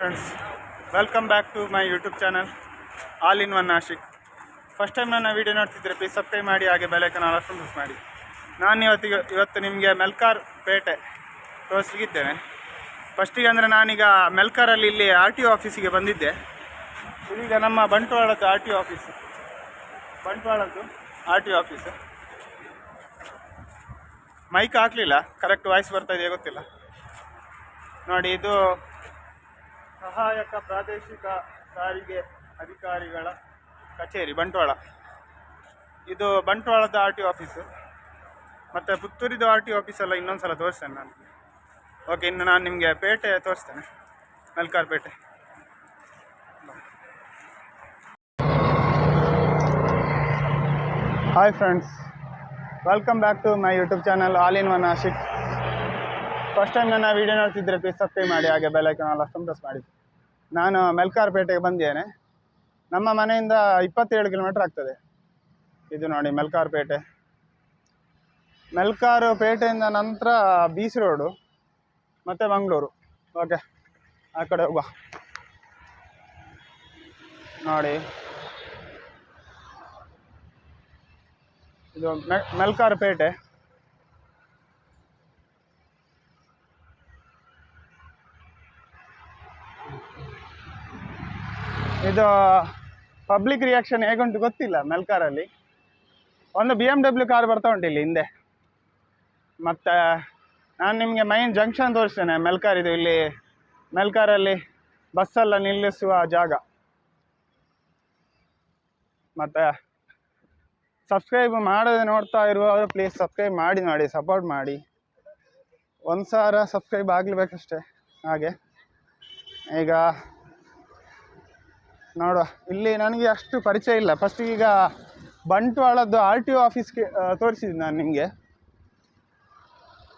Friends welcome back to my YouTube channel all in one Ashik first time ನನ್ನ video ನೋಡ್ತಿದ್ರೆ please subscribe ಮಾಡಿ, ಹಾಗೆ ಬೆಲೆಕನ್ನು all miss ಮಾಡಿ. ನಾನು ಇವತ್ತಿಗೆ, ಇವತ್ತು ನಿಮಗೆ ಮೆಲ್ಕಾರ್ ಪೇಟೆ ತೋರಿಸ್ಲಿಕ್ಕಿದ್ದೇನೆ. ಫಸ್ಟಿಗೆ ಅಂದರೆ ನಾನೀಗ ಮೆಲ್ಕಾರಲ್ಲಿ ಇಲ್ಲಿ ಆರ್ ಟಿ ಒ ಆಫೀಸಿಗೆ ಬಂದಿದ್ದೆ. ಈಗ ನಮ್ಮ ಬಂಟ್ವಾಳದ್ದು R T O office ಬಂಟ್ವಾಳದ್ದು R T O office mic ಹಾಕಲಿಲ್ಲ ಕರೆಕ್ಟ್ ವಾಯ್ಸ್ ಬರ್ತಾ ಇದೆಯಾ ಗೊತ್ತಿಲ್ಲ. ನೋಡಿ, ಇದು ಸಹಾಯಕ ಪ್ರಾದೇಶಿಕ ಸಾರಿಗೆ ಅಧಿಕಾರಿಗಳ ಕಚೇರಿ, ಬಂಟ್ವಾಳ. ಇದು ಬಂಟ್ವಾಳದ ಆರ್ ಟಿ ಆಫೀಸು. ಮತ್ತು ಪುತ್ತೂರಿದು ಆರ್ ಟಿ ಆಫೀಸೆಲ್ಲ ಇನ್ನೊಂದು ಸಲ ತೋರಿಸ್ತೇನೆ ನಾನು. ಓಕೆ ಇನ್ನು ನಾನು ನಿಮಗೆ ಪೇಟೆ ತೋರಿಸ್ತೇನೆ, ಮಲ್ಕಾರ್ ಪೇಟೆ. Hi friends welcome back to my YouTube channel all in one Ashik first time ನನ್ನ ವೀಡಿಯೋ ನೋಡ್ತಿದ್ರೆ ಪ್ಲೀಸ್ ಸಬ್ಸ್ಕ್ರೈಬ್ ಮಾಡಿ, ಹಾಗೆ ಬೆಲ್ಲೈಕನ್ ಎಲ್ಲ ಪ್ರೆಸ್ ಮಾಡಿ. ನಾನು ಮೆಲ್ಕಾರ್ಪೇಟೆಗೆ ಬಂದಿದ್ದೇನೆ. ನಮ್ಮ ಮನೆಯಿಂದ ಇಪ್ಪತ್ತೇಳು ಕಿಲೋಮೀಟ್ರ್ ಆಗ್ತದೆ. ಇದು ನೋಡಿ ಮೆಲ್ಕಾರ್ಪೇಟೆ ಮೆಲ್ಕಾರು ಪೇಟೆಯಿಂದ ನಂತರ ಬೀಸ್ ರೋಡು ಮತ್ತು ಮಂಗಳೂರು ಓಕೆ ಆ ಕಡೆ ಹೋಗುವ. ನೋಡಿ. ಇದು ಮೆಲ್ಕಾರ್ ಪೇಟೆ ಇದು ಪಬ್ಲಿಕ್ ರಿಯಾಕ್ಷನ್ ಹೇಗುಂಟು ಗೊತ್ತಿಲ್ಲ ಮೆಲ್ಕಾರಲ್ಲಿ ಒಂದು ಬಿ ಎಂ ಡಬ್ಲ್ಯೂ ಕಾರ್ ಬರ್ತಾ ಉಂಟು ಇಲ್ಲಿ ಹಿಂದೆ. ಮತ್ತು, ನಾನು ನಿಮಗೆ ಮೈನ್ ಜಂಕ್ಷನ್ ತೋರಿಸ್ತೇನೆ ಮೆಲ್ಕಾರ್ ಇದು ಇಲ್ಲಿ. ಮೆಲ್ಕಾರಲ್ಲಿ ಬಸ್ಸೆಲ್ಲ ನಿಲ್ಲಿಸುವ ಜಾಗ. ಮತ್ತು ಸಬ್ಸ್ಕ್ರೈಬ್ ಮಾಡದೆ ನೋಡ್ತಾ ಇರುವವರು ಪ್ಲೀಸ್ ಸಬ್ಸ್ಕ್ರೈಬ್ ಮಾಡಿ ನೋಡಿ ಸಪೋರ್ಟ್ ಮಾಡಿ. ಒಂದು ಸಾವಿರ ಸಬ್ಸ್ಕ್ರೈಬ್ ಆಗಲೇಬೇಕಷ್ಟೇ, ಹಾಗೆ. ಈಗ ನೋಡುವ. ಇಲ್ಲಿ ನನಗೆ ಅಷ್ಟು ಪರಿಚಯ ಇಲ್ಲ. ಫಸ್ಟ್ ಈಗ ಬಂಟ್ವಾಳದ್ದು ಆರ್ ಟಿ ಒ ಆಫೀಸ್ಗೆ ತೋರಿಸಿದ್ದೆ ನಾನು ನಿಮಗೆ.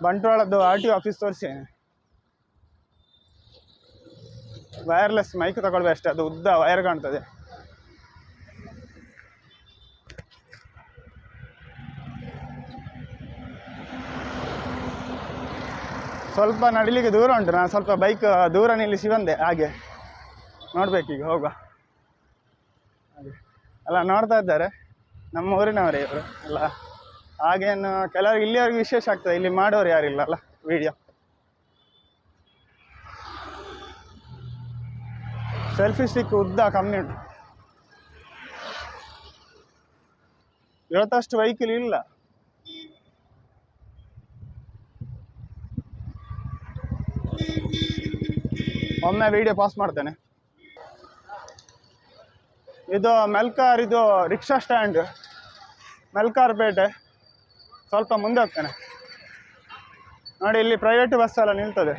ಬಂಟ್ವಾಳದ್ದು ಆರ್ ಟಿ ಒ ಆಫೀಸ್ ತೋರಿಸಿದ್ದೇನೆ. ವೈರ್ಲೆಸ್ ಮೈಕ್ ತಗೊಳ್ಬೇಕು ಅಷ್ಟೇ. ಅದು ಉದ್ದ ವೈರ್ ಕಾಣ್ತದೆ. ಸ್ವಲ್ಪ ನಡಿಲಿಕ್ಕೆ ದೂರ ಉಂಟು. ನಾನು ಸ್ವಲ್ಪ ಬೈಕ್ ದೂರ ನಿಲ್ಲಿಸಿ ಬಂದೆ. ಹಾಗೆ. ನೋಡ್ಬೇಕೀಗ, ಹೋಗುವ. ಹಾಗೆ ಎಲ್ಲ ನೋಡ್ತಾ ಇದ್ದಾರೆ. ನಮ್ಮ ಊರಿನವರೇ ಇವರು ಎಲ್ಲ ಹಾಗೇನು ಕೆಲವರಿಗೆ ಇಲ್ಲಿಯವ್ರಿಗೆ ವಿಶೇಷ ಆಗ್ತದೆ. ಇಲ್ಲಿ ಮಾಡೋರು ಯಾರಿಲ್ಲ ಅಲ್ಲ ವಿಡಿಯೋ ಸೆಲ್ಫಿ ಸ್ಟಿಕ್ ಉದ್ದ ಕಮ್ಮಿ ಉಂಟು. ಇವತ್ತಷ್ಟು ವೆಹಿಕಲ್ ಇಲ್ಲ. ಒಮ್ಮೆ ವಿಡಿಯೋ ಪಾಸ್ ಮಾಡ್ತೇನೆ. ಇದು ಮೆಲ್ಕಾರ್, ಇದು ರಿಕ್ಷಾ ಸ್ಟ್ಯಾಂಡ್. ಮೆಲ್ಕಾರ್ ಪೇಟೆ. ಸ್ವಲ್ಪ ಮುಂದೆ ಹೋಗ್ತೇನೆ. ನೋಡಿ, ಇಲ್ಲಿ ಪ್ರೈವೇಟ್ ಬಸ್ ಎಲ್ಲ ನಿಲ್ತದೆ.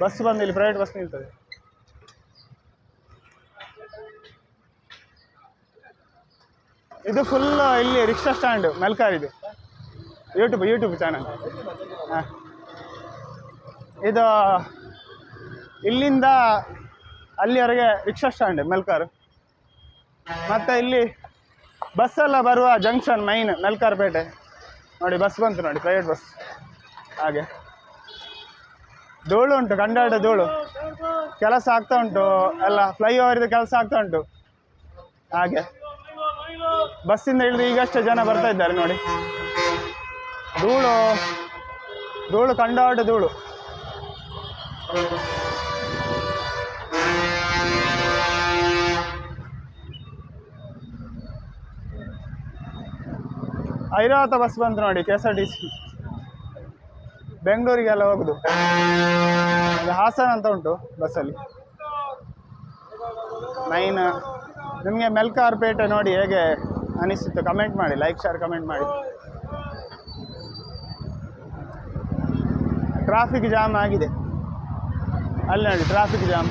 ಬಸ್ ಬಂದು ಇಲ್ಲಿ ಪ್ರೈವೇಟ್ ಬಸ್ ನಿಲ್ತದೆ. ಇದು ಫುಲ್ ಇಲ್ಲಿ ರಿಕ್ಷಾ ಸ್ಟ್ಯಾಂಡ್, ಮೆಲ್ಕಾರ್ ಇದು. ಯೂಟ್ಯೂಬ್ ಯೂಟ್ಯೂಬ್ ಚಾನಲ್ ಹಾಂ. ಇದು ಇಲ್ಲಿಂದ ಅಲ್ಲಿವರೆಗೆ ರಿಕ್ಷಾ ಸ್ಟ್ಯಾಂಡ್, ಮೆಲ್ಕಾರ್. ಮತ್ತು ಇಲ್ಲಿ ಬಸ್ಸೆಲ್ಲ ಬರುವ ಜಂಕ್ಷನ್ ಮೈನ್ ನಲ್ಕಾರ್ಪೇಟೆ. ನೋಡಿ ಬಸ್ ಬಂತು ನೋಡಿ ಪ್ರೈವೇಟ್ ಬಸ್ ಹಾಗೆ. ಧೂಳು ಉಂಟು ಕಂಡಾಡ ಧೂಳು. ಕೆಲಸ ಆಗ್ತಾ ಉಂಟು, ಎಲ್ಲ ಫ್ಲೈಓವರ್ದು ಕೆಲಸ ಆಗ್ತಾ ಉಂಟು. ಹಾಗೆ. ಬಸ್ಸಿಂದ ಇಳಿದು ಈಗಷ್ಟೇ ಜನ ಬರ್ತಾ ಇದ್ದಾರೆ ನೋಡಿ. ಧೂಳು ಧೂಳು ಕಂಡಾಡ ಧೂಳು. ಐರಾವತ ಬಸ್ ಬಂತು ನೋಡಿ K S R T C ಬೆಂಗಳೂರಿಗೆಲ್ಲ ಹೋಗುದು. ಹಾಸನ ಅಂತ ಉಂಟು ಬಸ್ಸಲ್ಲಿ. ನೈನ್ ನಿಮಗೆ ಮೆಲ್ಕಾರ್ ಪೇಟೆ ನೋಡಿ ಹೇಗೆ ಅನಿಸಿತ್ತು ಕಮೆಂಟ್ ಮಾಡಿ ಲೈಕ್ ಶೇರ್ ಕಮೆಂಟ್ ಮಾಡಿ. ಟ್ರಾಫಿಕ್ ಜಾಮ್ ಆಗಿದೆ. ಅಲ್ಲಿ ನೋಡಿ ಟ್ರಾಫಿಕ್ ಜಾಮ್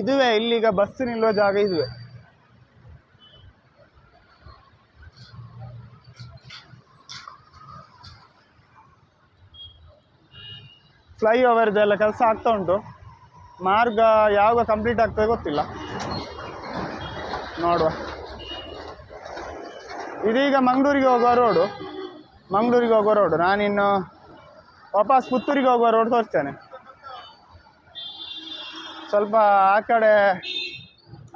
ಇದುವೇ, ಇಲ್ಲಿಗ ಬಸ್ ನಿಲ್ಲುವ ಜಾಗ ಇದುವೆ. ಫ್ಲೈ ಓವರ್ದೆಲ್ಲ ಕೆಲಸ ಆಗ್ತಾ ಉಂಟು. ಮಾರ್ಗ ಯಾವಾಗ ಕಂಪ್ಲೀಟ್ ಆಗ್ತದೆ ಗೊತ್ತಿಲ್ಲ. ನೋಡುವ. ಇದೀಗ ಮಂಗಳೂರಿಗೆ ಹೋಗುವ ರೋಡು ಮಂಗಳೂರಿಗೆ ಹೋಗುವ ರೋಡು ನಾನಿನ್ನು ವಾಪಸ್ ಪುತ್ತೂರಿಗೆ ಹೋಗುವ ರೋಡ್ ತೋರಿಸ್ತೇನೆ. ಸ್ವಲ್ಪ ಆ ಕಡೆ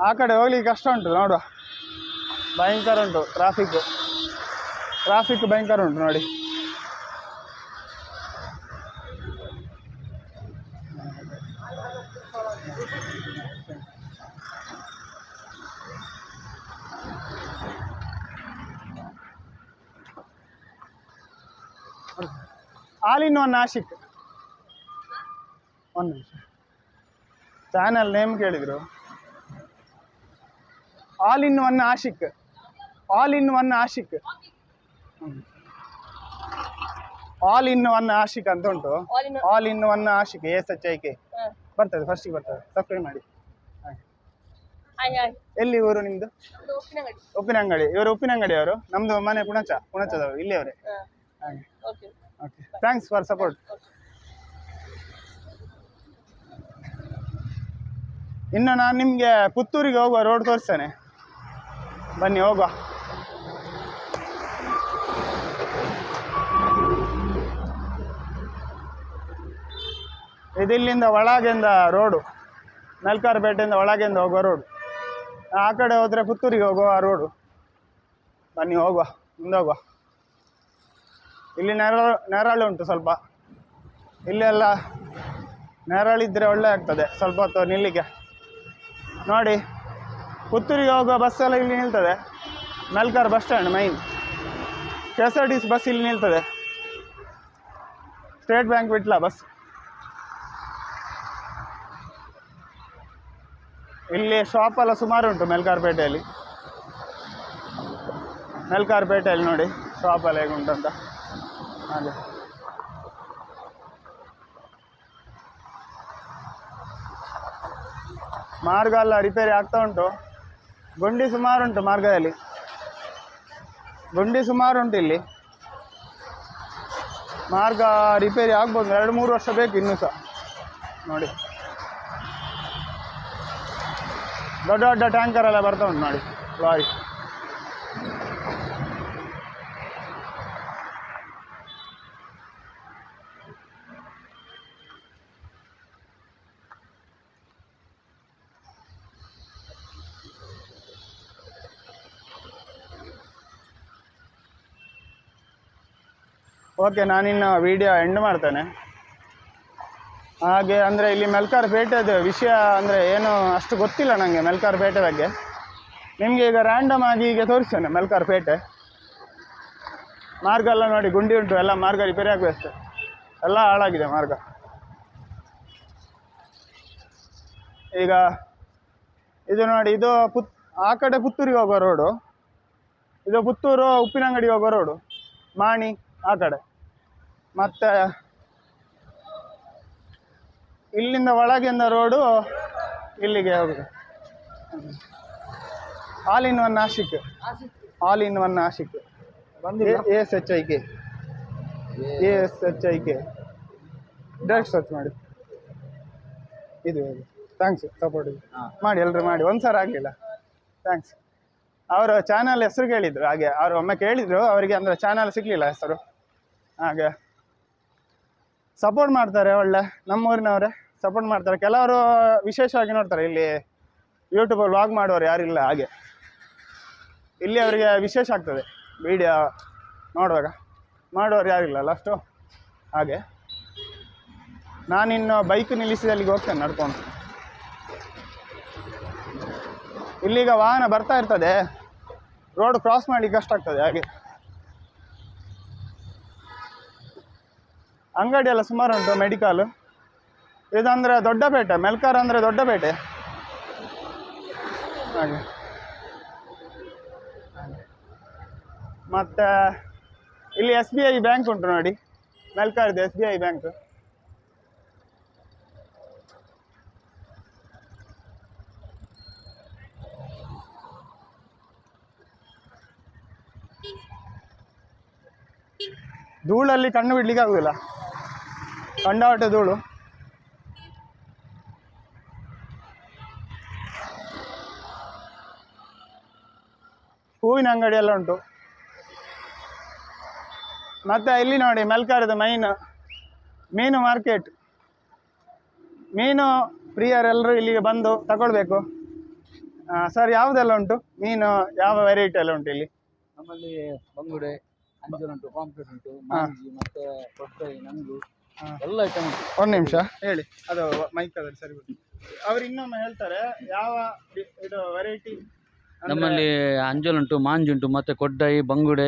ಆ ಕಡೆ ಹೋಗ್ಲಿಕ್ಕೆ ಕಷ್ಟ ಉಂಟು ನೋಡುವ. ಭಯಂಕರ ಉಂಟು ಟ್ರಾಫಿಕ್ ಟ್ರಾಫಿಕ್ ಭಯಂಕರ ಉಂಟು ನೋಡಿ. ಆಲ್ ಇನ್ ಒನ್ ನಾಶಿಕ್ ಒಂದು ನಿಮಿಷ ಚಾನಲ್ ನೇಮ್ ಕೇಳಿದರು. All in one Ashik all in one Ashik all in one Ashik ಅಂತ ಉಂಟು. All in- all in one Ashik S H I K ಬರ್ತದೆ ಫಸ್ಟಿಗೆ ಬರ್ತದೆ. ಸಬ್ಸ್ಕ್ರೈಬ್ ಮಾಡಿ. ಎಲ್ಲಿ ಊರು ಅಂಗಡಿ ಉಪ್ಪಿನಂಗಡಿ. ಇವರು ಉಪ್ಪಿನಂಗಡಿ ಅವರು? ನಮ್ದು ಮನೆ ಪುಣಚ ಪುಣಚದವರು ಇಲ್ಲಿ ಅವರೇ. ಹಾಗೆ. ಓಕೆ ಥ್ಯಾಂಕ್ಸ್ ಫಾರ್ ಸಪೋರ್ಟ್ ಇನ್ನು ನಾನು ನಿಮಗೆ ಪುತ್ತೂರಿಗೆ ಹೋಗುವ ರೋಡ್ ತೋರಿಸ್ತೇನೆ. ಬನ್ನಿ, ಹೋಗುವ. ಇದಿಲ್ಲಿಂದ ಒಳಗಿಂದ ರೋಡು ನಲ್ಕಾರಪೇಟೆಯಿಂದ ಒಳಗಿಂದ ಹೋಗುವ ರೋಡು ಆ ಕಡೆ ಹೋದರೆ ಪುತ್ತೂರಿಗೆ ಹೋಗುವ ರೋಡು ಬನ್ನಿ, ಹೋಗುವ. ಮುಂದೆ ಹೋಗುವ. ಇಲ್ಲಿ ನೆರಳು ನೆರಳು ಉಂಟು ಸ್ವಲ್ಪ. ಇಲ್ಲೆಲ್ಲ ನೆರಳಿದ್ರೆ ಒಳ್ಳೆ ಆಗ್ತದೆ. ಸ್ವಲ್ಪ ಹೊತ್ತು ನಿಲ್ಲಿಗೆ ನೋಡಿ, ಪುತ್ತೂರಿಗೆ ಹೋಗುವ ಬಸ್ಸೆಲ್ಲ ಇಲ್ಲಿ ನಿಲ್ತದೆ. Melkar bus stand main K S R T C bus ಇಲ್ಲಿ ನಿಲ್ತದೆ. ಸ್ಟೇಟ್ ಬ್ಯಾಂಕ್ ಬಿಟ್ಲ ಬಸ್ ಇಲ್ಲಿ ಶಾಪ್ ಎಲ್ಲ ಸುಮಾರು ಉಂಟು ಮೆಲ್ಕಾರ್ಪೇಟೆಯಲ್ಲಿ ಮೆಲ್ಕಾರ್ಪೇಟೆಯಲ್ಲಿ ನೋಡಿ ಶಾಪ್ ಎಲ್ಲ ಹೇಗೆ ಉಂಟಂತ ಹಾಗೆ ಮಾರ್ಗ ಎಲ್ಲ ರಿಪೇರಿ ಆಗ್ತಾ ಉಂಟು. ಗುಂಡಿ ಸುಮಾರು ಉಂಟು ಮಾರ್ಗದಲ್ಲಿ. ಗುಂಡಿ ಸುಮಾರು ಉಂಟು ಇಲ್ಲಿ. ಮಾರ್ಗ ರಿಪೇರಿ ಆಗ್ಬೋದು. ಎರಡು ಮೂರು ವರ್ಷ ಬೇಕು ಇನ್ನೂ ಸಹ. ನೋಡಿ. ದೊಡ್ಡ ದೊಡ್ಡ ಟ್ಯಾಂಕರ್ ಎಲ್ಲ ಬರ್ತಾ ಉಂಟು ನೋಡಿ. ಲಾರಿ. ಓಕೆ, ನಾನಿನ್ನು ವಿಡಿಯೋ ಎಂಡ್ ಮಾಡ್ತೇನೆ. ಹಾಗೆ ಅಂದರೆ ಇಲ್ಲಿ ಮೆಲ್ಕಾರ್ ಪೇಟೆದು ವಿಷಯ ಅಂದರೆ ಏನು ಅಷ್ಟು ಗೊತ್ತಿಲ್ಲ ನನಗೆ ಮೆಲ್ಕಾರ್ ಪೇಟೆ ಬಗ್ಗೆ. ನಿಮಗೆ ಈಗ ರ್ಯಾಂಡಮ್ ಆಗಿ ಈಗ ತೋರಿಸ್ತೇನೆ ಮೆಲ್ಕಾರ್ ಪೇಟೆ. ಮಾರ್ಗ ಎಲ್ಲ ನೋಡಿ, ಗುಂಡಿ ಉಂಟು, ಎಲ್ಲ ಮಾರ್ಗ ರಿಪೇರಿ ಆಗಬೇಕು. ಎಲ್ಲ ಹಾಳಾಗಿದೆ ಮಾರ್ಗ. ಈಗ ಇದು ನೋಡಿ, ಇದು ಪುತ್, ಆ ಕಡೆ ಪುತ್ತೂರಿಗೆ ಹೋಗೋ ರೋಡು ಇದು ಪುತ್ತೂರು ಉಪ್ಪಿನಂಗಡಿಗೆ ಹೋಗೋ ರೋಡು ಮಾಣಿ. ಆ ಕಡೆ. ಮತ್ತು ಇಲ್ಲಿಂದ ಒಳಗಿಂದ ರೋಡು ಇಲ್ಲಿಗೆ ಹೋಗುದು all in one Ashik all in one Ashik S H I K S H I K direct search ಮಾಡಿ. ಇದು ಥ್ಯಾಂಕ್ಸ್ ಸಪೋರ್ಟ್ ಮಾಡಿ ಎಲ್ಲರೂ ಮಾಡಿ. ಒಂದು ಸಲ ಆಗಲಿಲ್ಲ ಥ್ಯಾಂಕ್ಸ್ ಅವರು ಚಾನಲ್ ಹೆಸರು ಕೇಳಿದರು ಹಾಗೆ. ಅವರು ಒಮ್ಮೆ ಕೇಳಿದರು ಅವರಿಗೆ ಅಂದರೆ ಚಾನಲ್ ಸಿಗಲಿಲ್ಲ ಹೆಸರು. ಹಾಗೆ. ಸಪೋರ್ಟ್ ಮಾಡ್ತಾರೆ ಒಳ್ಳೆ, ನಮ್ಮೂರಿನವರೇ ಸಪೋರ್ಟ್ ಮಾಡ್ತಾರೆ. ಕೆಲವರು ವಿಶೇಷವಾಗಿ ನೋಡ್ತಾರೆ, ಇಲ್ಲಿ ಯೂಟ್ಯೂಬಲ್ಲಿ ವ್ಲಾಗ್ ಮಾಡೋರು ಯಾರಿಲ್ಲ ಹಾಗೆ. ಇಲ್ಲಿ ಅವರಿಗೆ ವಿಶೇಷ ಆಗ್ತದೆ ವಿಡಿಯೋ ನೋಡುವಾಗ. ಮಾಡೋರು ಯಾರಿಲ್ಲ ಲಾಸ್ಟು ಹಾಗೆ. ನಾನಿನ್ನು ಬೈಕ್ ನಿಲ್ಲಿಸಿದ ಅಲ್ಲಿಗೆ ಹೋಗ್ತೇನೆ, ನಡ್ಕೊಂಡು. ಇಲ್ಲಿಗ ವಾಹನ ಬರ್ತಾ ಇರ್ತದೆ. ರೋಡ್ ಕ್ರಾಸ್ ಮಾಡಲಿಕ್ಕೆ ಕಷ್ಟ ಆಗ್ತದೆ, ಹಾಗೆ. ಅಂಗಡಿ ಎಲ್ಲ ಸುಮಾರು ಉಂಟು ಮೆಡಿಕಲ್ ಇದಂದರೆ ದೊಡ್ಡಪೇಟೆ, ಮೆಲ್ಕಾರ ಅಂದರೆ ದೊಡ್ಡಪೇಟೆ. ಹಾಗೆ. ಮತ್ತು ಇಲ್ಲಿ ಎಸ್ ಬಿ ಐ ಬ್ಯಾಂಕ್ ಉಂಟು ನೋಡಿ. ಮೆಲ್ಕಾರ್ದು ಎಸ್ ಬಿ ಐ ಬ್ಯಾಂಕ್ ಧೂಳಲ್ಲಿ ಕಣ್ಣು ಬಿಡ್ಲಿಕ್ಕೆ ಆಗುದಿಲ್ಲ. ಕಂಡಾವಟೆ ಧೂಳು ಹೂವಿನ ಅಂಗಡಿ ಎಲ್ಲ ಉಂಟು ಮತ್ತೆ ಇಲ್ಲಿ ನೋಡಿ ಮೆಲ್ಕಾರದ ಮೈನ್ ಮೀನು ಮಾರ್ಕೆಟ್ ಮೀನು ಪ್ರಿಯರೆಲ್ಲರೂ ಇಲ್ಲಿಗೆ ಬಂದು ತಗೊಳ್ಬೇಕು ಸರ್ ಯಾವುದೆಲ್ಲ ಉಂಟು ಮೀನು ಯಾವ ವೆರೈಟಿ ಎಲ್ಲ ಉಂಟು ಇಲ್ಲಿ ನಮ್ಮಲ್ಲಿ ಬಂಗುಡೆ ಉಂಟು ಪಾಂಪ್ಲೆಟ್ ಉಂಟು ಮಾಂಜಿ ಮತ್ತೆ ಕೊಟ್ಟೈ ನಂಗು ಎಲ್ಲ ಐಟಮ್ ಒಂದು ನಿಮಿಷ. ಹೇಳಿ ಅದು ಮೈಕ್ ಅದಲ್ಲಿ ಸರಿ ಬಿಡಿ ಅವ್ರು ಇನ್ನೊಮ್ಮೆ ಹೇಳ್ತಾರೆ ಯಾವ ಇದು ವೆರೈಟಿ ನಮ್ಮಲ್ಲಿ ಅಂಜಲ್ ಉಂಟು ಮಾಂಜಿ ಉಂಟು ಮತ್ತೆ ಕೊಡ್ಡೈ ಬಂಗುಡೆ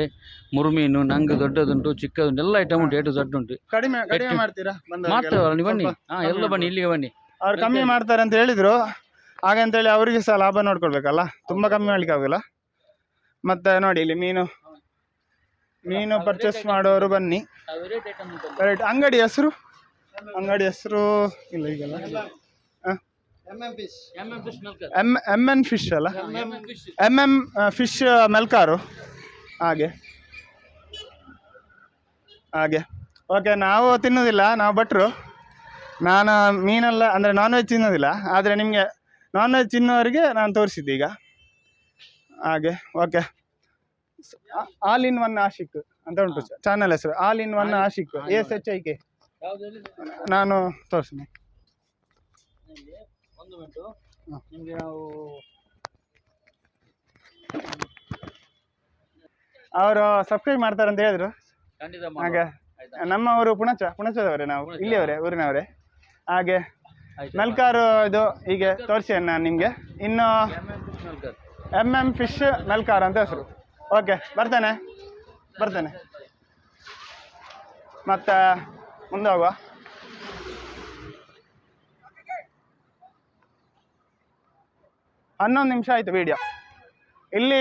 ಮುರುಮೀನು ನಂಗು ದೊಡ್ಡದುಂಟು ಚಿಕ್ಕದುಂಟು ಎಲ್ಲ ಐಟಮ್ ಉಂಟು ಏಟು ದೊಡ್ಡ ಉಂಟು. ಕಡಿಮೆ ಕಡಿಮೆ ಮಾಡ್ತೀರಾ ಮಾಡ್ತೇವಲ್ಲ ನೀವು ಬನ್ನಿ. ಹಾ ಎಲ್ಲ ಬನ್ನಿ ಇಲ್ಲಿಗೆ ಬನ್ನಿ. ಅವ್ರು ಕಮ್ಮಿ ಮಾಡ್ತಾರೆ ಅಂತ ಹೇಳಿದ್ರು. ಹಾಗಂತೇಳಿ ಅವರಿಗೆ ಸಹ ಲಾಭ ನೋಡ್ಕೊಳ್ಬೇಕಲ್ಲ? ತುಂಬ ಕಮ್ಮಿ ಮಾಡ್ಲಿಕ್ಕೆ ಆಗೋಲ್ಲ ಮತ್ತೆ ನೋಡಿ ಇಲ್ಲಿ ಮೀನು ಮೀನು ಪರ್ಚೇಸ್ ಮಾಡೋರು ಬನ್ನಿ. ರೈಟ್ ಅಂಗಡಿ ಹೆಸರು? ಅಂಗಡಿ ಹೆಸರು ಇಲ್ಲ ಈಗಲ್ಲ. ಎಂ ಎಂ ಎನ್ ಫಿಶ್ ಅಲ್ಲ? M M fish M M fish ಮೆಲ್ಕಾರು ಹಾಗೆ. ಹಾಗೆ. ಓಕೆ ನಾವು ತಿನ್ನೋದಿಲ್ಲ ನಾವು ಭಟ್ರು. ನಾನು ಮೀನೆಲ್ಲ ಅಂದರೆ ನಾನ್ ವೆಜ್ ತಿನ್ನೋದಿಲ್ಲ. ಆದರೆ ನಿಮಗೆ ನಾನ್ ವೆಜ್ ತಿನ್ನೋರಿಗೆ ನಾನು ತೋರಿಸಿದ್ದೆ ಈಗ. ಹಾಗೆ okay all in one Ashik ಅಂತ ಉಂಟು ಚಾನಲ್ ಹೆಸರು. All in one Ashik S H I K ನಾನು ತೋರಿಸ್ತೀನಿ. ಒಂದು ಮಿನಿಟು ನಿಮಗೆ ನಾವು ಅವರು ಸಬ್ಸ್ಕ್ರೈಬ್ ಮಾಡ್ತಾರೆ ಅಂತ ಹೇಳಿದ್ರು. ಹಾಗೆ ನಮ್ಮ ಊರು ಪುಣಚ ಪುಣಚದವರೇ ನಾವು ಇಲ್ಲಿಯವರೇ ಊರಿನವರೇ. ಹಾಗೆ ನಲ್ಕಾರು ಇದು ಹೀಗೆ ತೋರಿಸಿ ನಾನು ನಿಮಗೆ. ಇನ್ನು ಎಂ ಎಂ ಫಿಶ್ ನಲ್ಕಾರ ಅಂತ ಹೆಸರು. ಓಕೆ, ಬರ್ತೇನೆ ಬರ್ತೇನೆ. ಮತ್ತೆ ಮುಂದೆ ಹೋಗುವ. ಹನ್ನೊಂದು ನಿಮಿಷ ಆಯಿತು ವಿಡಿಯೋ ಇಲ್ಲಿ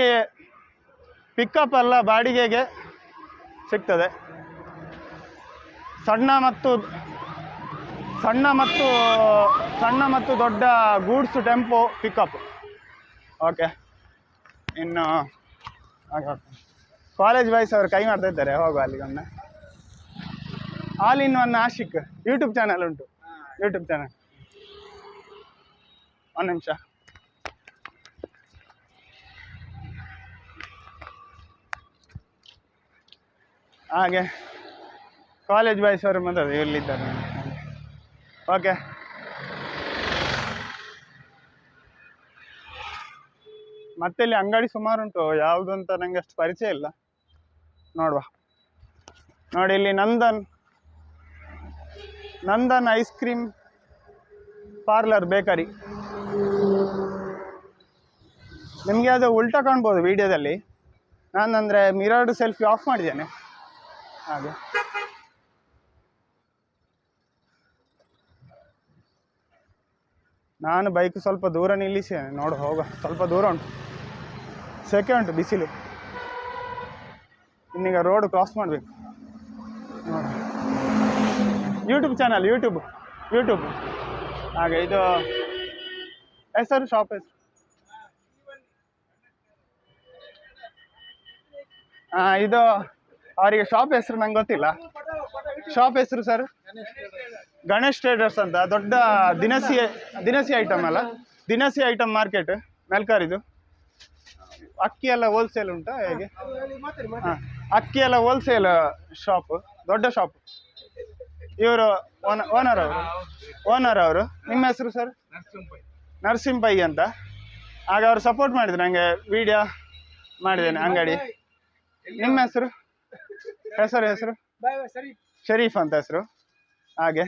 ಪಿಕಪ್ ಎಲ್ಲ ಬಾಡಿಗೆಗೆ ಸಿಗ್ತದೆ. ಸಣ್ಣ ಮತ್ತು ಸಣ್ಣ ಮತ್ತು ಸಣ್ಣ ಮತ್ತು ದೊಡ್ಡ ಗೂಡ್ಸ್ ಟೆಂಪೋ ಪಿಕಪ್ ಓಕೆ, ಇನ್ನು ಕಾಲೇಜ್ ಬಾಯ್ಸ್ ಅವರು ಕೈ ಮಾಡ್ತಾ ಇದ್ದಾರೆ, ಹೋಗುವ ಅಲ್ಲಿ ಒಮ್ಮೆ. All in one Ashik YouTube channel ಉಂಟು. ಯೂಟ್ಯೂಬ್ ಚಾನಲ್ ಒಂದು ನಿಮಿಷ. ಹಾಗೆ. ಕಾಲೇಜ್ ಬಾಯ್ಸ್ ಅವರು ಮಾತಾಡೋದು ಎಲ್ಲಿದ್ದಾರೆ ಓಕೆ ಮತ್ತೆ ಇಲ್ಲಿ ಅಂಗಡಿ ಸುಮಾರು ಉಂಟು. ಯಾವುದು ಅಂತ ನಂಗೆ ಅಷ್ಟು ಪರಿಚಯ ಇಲ್ಲ. ನೋಡುವ. ನೋಡಿ ಇಲ್ಲಿ Nandan Nandan ice cream parlour bakery. ನಿಮಗೆ ಅದು ಉಲ್ಟಾ ಕಾಣ್ಬೋದು ವಿಡಿಯೋದಲ್ಲಿ. ನಾನು ಅಂದರೆ ಮಿರರ್ಡ್ ಸೆಲ್ಫಿ ಆಫ್ ಮಾಡಿದ್ದೇನೆ. ಹಾಗೆ. ನಾನು ಬೈಕ್ ಸ್ವಲ್ಪ ದೂರ ನಿಲ್ಲಿಸಿ ನೋಡು, ಹೋಗ. ಸ್ವಲ್ಪ ದೂರ ಉಂಟು. ಸೆಕೆ ಉಂಟು ಬಿಸಿಲು. ಇನ್ನೀಗ ರೋಡ್ ಕ್ರಾಸ್ ಮಾಡಬೇಕು. ಯೂಟ್ಯೂಬ್ ಚಾನಲ್ ಯೂಟ್ಯೂಬ್ ಯೂಟ್ಯೂಬ್ ಹಾಗೆ ಇದು ಹೆಸರು ಶಾಪ್ ಹೆಸರು. ಹಾಂ ಇದು ಅವರಿಗೆ ಶಾಪ್ ಹೆಸರು ನಂಗೆ ಗೊತ್ತಿಲ್ಲ. ಶಾಪ್ ಹೆಸರು ಸರ್ ಗಣೇಶ್ ಟ್ರೇಡರ್ಸ್ ಅಂತ, ದೊಡ್ಡ ದಿನಸಿ ದಿನಸಿ ಐಟಮ್ ಅಲ್ಲ. ದಿನಸಿ ಐಟಮ್ ಮಾರ್ಕೆಟ್ ಮೆಲ್ಕಾರಿದು ಅಕ್ಕಿ ಎಲ್ಲ ಹೋಲ್ಸೇಲ್ ಉಂಟಾ ಹೇಗೆ? ಹಾಂ ಅಕ್ಕಿ ಎಲ್ಲ ಹೋಲ್ಸೇಲ್ ಶಾಪ್ ದೊಡ್ಡ ಶಾಪ್ ಇವರು ಓನರ್ ಅವರು. ಓನರ್ ಅವರು. ನಿಮ್ಮ ಹೆಸರು ಸರ್ ನರಸಿಂಹ ಪೈ ಅಂತ. ಆಗ ಅವರು ಸಪೋರ್ಟ್ ಮಾಡಿದ್ರು ನನಗೆ ವಿಡಿಯೋ ಮಾಡಿದ್ದೇನೆ ಅಂಗಡಿ. ನಿಮ್ಮ ಹೆಸರು? ಹೆಸರು ಹೆಸರು? ಶರೀಫ್ ಅಂತ ಹೆಸರು. ಹಾಗೆ.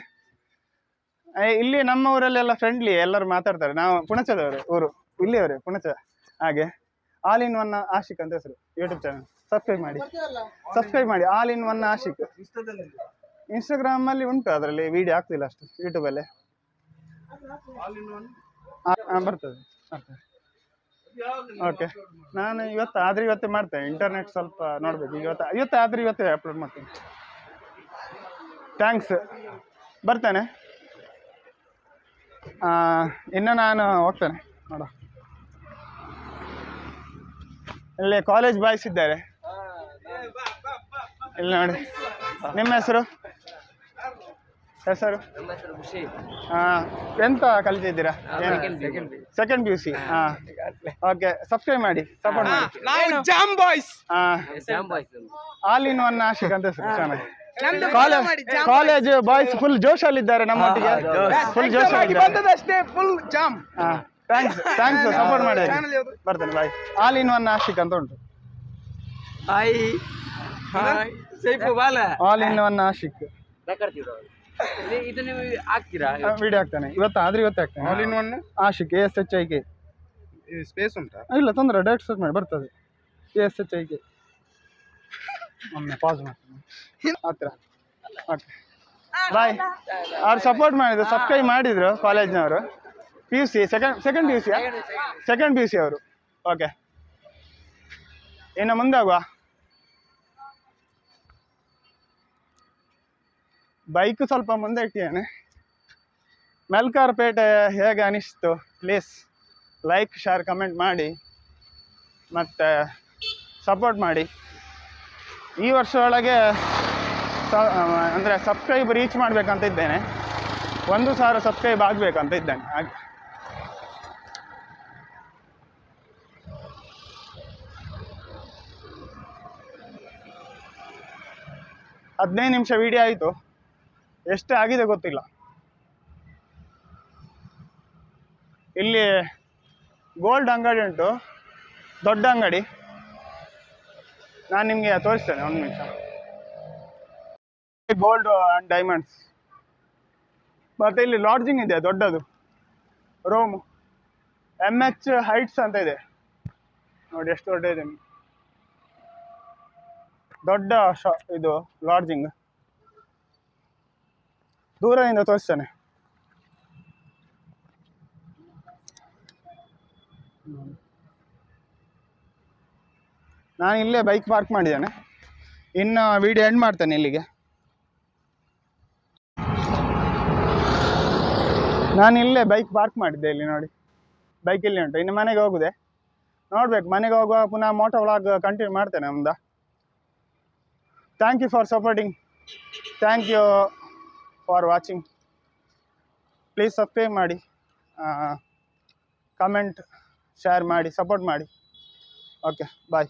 ಇಲ್ಲಿ ನಮ್ಮ ಊರಲ್ಲೆಲ್ಲ ಫ್ರೆಂಡ್ಲಿ ಎಲ್ಲರೂ ಮಾತಾಡ್ತಾರೆ. ನಾವು ಪುಣಚದವರು ಊರು. ಇಲ್ಲಿಯವರೇ ಪುಣಚ. ಹಾಗೆ. ಆಲ್ ಇನ್ ಒನ್ ಆಶಿಕ್ ಅಂತ ಹೆಸರು ಯೂಟ್ಯೂಬ್ ಚಾನಲ್ ಸಬ್ಸ್ಕ್ರೈಬ್ ಮಾಡಿ. ಸಬ್ಸ್ಕ್ರೈಬ್ ಮಾಡಿ. ಆಲ್ ಇನ್ ಒನ್ ಆಶಿಕ್ ಇನ್ಸ್ಟಾಗ್ರಾಮಲ್ಲಿ ಉಂಟು ಅದರಲ್ಲಿ ವಿಡಿಯೋ ಆಗ್ತಿಲ್ಲ ಅಷ್ಟು ಯೂಟ್ಯೂಬಲ್ಲೇ ಬರ್ತದೆ ಓಕೆ ನಾನು ಇವತ್ತು ಆದ್ರೆ ಇವತ್ತೇ ಮಾಡ್ತೇನೆ. ಇಂಟರ್ನೆಟ್ ಸ್ವಲ್ಪ ನೋಡ್ಬೇಕು. ಇವತ್ತು ಇವತ್ತು ಆದ್ರೆ ಇವತ್ತೇ ಅಪ್ಲೋಡ್ ಮಾಡ್ತೀನಿ. ಥ್ಯಾಂಕ್ಸ್ ಬರ್ತೇನೆ. ಇನ್ನು ನಾನು ಹೋಗ್ತೇನೆ. ನೋಡ ಇಲ್ಲಿ ಕಾಲೇಜ್ ಬಾಯ್ಸ್ ಇದ್ದಾರೆ. ಇಲ್ಲಿ ನೋಡಿ. ನಿಮ್ಮ ಹೆಸರು? ಹೆಸರು? ಹಾಂ ಎಂತ ಕಲಿತಿದ್ದೀರಾ? ಸೆಕೆಂಡ್ ಪಿ ಯು ಸಿ ಹಾಂ. ಓಕೆ ಸಬ್ಸ್ಕ್ರೈಬ್ ಮಾಡಿ ಸಪೋರ್ಟ್ ಮಾಡಿ. ನಾವು ಜಾಮ್ ಬಾಯ್ಸ್ ಹಾಂ. ಆಲ್ ಇನ್ ಒನ್ ಆಶಿಕ್ ಅಂತ ಹೆಸರು ಚೆನ್ನಾಗಿ ಕಾಲೇಜ್ ಬಾಯ್ಸ್ ಫುಲ್ ಜೋಶಲ್ಲಿದ್ದಾರೆ ನಮ್ಮೊಟ್ಟಿಗೆ. ಫುಲ್ ಜೋಶ್. ಬಂದದಷ್ಟೇ ಫುಲ್ ಜಾಮ್ ಹಾಂ. ಥ್ಯಾಂಕ್ಸ್ ಥ್ಯಾಂಕ್ಸ್ ಸಪೋರ್ಟ್ ಮಾಡಿ. ಬರ್ತೇನೆ bye all in one Ashik ಅಂತ ಉಂಟು. ಹಾಯ್ ಹಾಯ್ ಸೈಫು ಬಾಲ. All in one Ashik. ಇದು ನೀವು ಹಾಕ್ತೀರಾ? ವಿಡಿಯೋ ಹಾಕ್ತಾನೆ. ಇವತ್ತು? ಆದ್ರೆ ಇವತ್ತು ಹಾಕ್ತಾನೆ. All in one Ashik A S H I K space ಉಂಟಾ? ಇಲ್ಲ ತೊಂದರೆ ಡೈರೆಕ್ಟ್ ಸರ್ಚ್ ಮಾಡಿ ಬರ್ತದೆ. A S H I K ಒಮ್ಮೆ ಪಾಸ್ ಮಾಡ್ತೀನಿ. ಹತ್ತಿರ ಓಕೆ ಬಾಯ್ ಅವ್ರು ಸಪೋರ್ಟ್ ಮಾಡಿದ್ರು. ಸಬ್ಸ್ಕ್ರೈಬ್ ಮಾಡಿದ್ರು ಕಾಲೇಜ್ನವರು P U C second second P U? C second P U C ಅವರು. ಓಕೆ ಇನ್ನು ಮುಂದಾಗುವ ಬೈಕ್ ಸ್ವಲ್ಪ ಮುಂದೆ ಇಟ್ಟಿದ್ದೇನೆ. ಮೆಲ್ಕಾರ್ ಪೇಟೆ ಹೇಗೆ ಅನಿಸ್ತು? ಪ್ಲೀಸ್ ಲೈಕ್ ಶೇರ್ ಕಮೆಂಟ್ ಮಾಡಿ. ಮತ್ತು ಸಪೋರ್ಟ್ ಮಾಡಿ. ಈ ವರ್ಷ ಒಳಗೆ ಸ ಅಂದರೆ ಸಬ್ಸ್ಕ್ರೈಬ್ ರೀಚ್ ಮಾಡಬೇಕಂತ ಇದ್ದೇನೆ. ಒಂದು ಸಾವಿರ ಸಬ್ಸ್ಕ್ರೈಬ್ ಆಗಬೇಕಂತ ಇದ್ದೇನೆ. ಹಾಗೆ. ಹದಿನೈದು ನಿಮಿಷ ವಿಡಿಯೋ ಆಯಿತು. ಎಷ್ಟು ಆಗಿದೆ ಗೊತ್ತಿಲ್ಲ. ಇಲ್ಲಿ ಗೋಲ್ಡ್ ಅಂಗಡಿ ಉಂಟು. ದೊಡ್ಡ ಅಂಗಡಿ. ನಾನು ನಿಮಗೆ ತೋರಿಸ್ತೇನೆ ಒಂದು ನಿಮಿಷ. ಗೋಲ್ಡ್ ಆ್ಯಂಡ್ ಡೈಮಂಡ್ಸ್ ಮತ್ತು ಇಲ್ಲಿ ಲಾಡ್ಜಿಂಗ್ ಇದೆ, ದೊಡ್ಡದು. ರೂಮು ಎಂ ಎಚ್ ಹೈಟ್ಸ್ ಅಂತ ಇದೆ. ನೋಡಿ, ಎಷ್ಟು ದೊಡ್ಡ ಇದೆ. ದೊಡ್ಡ ಶಾ, ಇದು ಲಾಡ್ಜಿಂಗ್ ದೂರದಿಂದ ತೋರಿಸ್ತೇನೆ. ನಾನು ಇಲ್ಲೇ ಬೈಕ್ ಪಾರ್ಕ್ ಮಾಡಿದ್ದೇನೆ. ಇನ್ನು ವಿಡಿಯೋ ಎಂಡ್ ಮಾಡ್ತೇನೆ ಇಲ್ಲಿಗೆ. ನಾನು ಇಲ್ಲೇ ಬೈಕ್ ಪಾರ್ಕ್ ಮಾಡಿದ್ದೆ ಇಲ್ಲಿ ನೋಡಿ. ಬೈಕ್ ಇಲ್ಲಿ ಉಂಟು. ಇನ್ನು ಮನೆಗೆ ಹೋಗುದೆ. ನೋಡ್ಬೇಕು. ಮನೆಗೆ ಹೋಗುವಾಗ ಪುನಃ ಮೋಟೋ ವ್ಲಾಗ್ ಕಂಟಿನ್ಯೂ ಮಾಡ್ತೇನೆ ನಮ್ದು. Thank you for supporting thank you for watching please subscribe ಮಾಡಿ ಕಮೆಂಟ್ ಶೇರ್ ಮಾಡಿ ಸಪೋರ್ಟ್ ಮಾಡಿ. Okay bye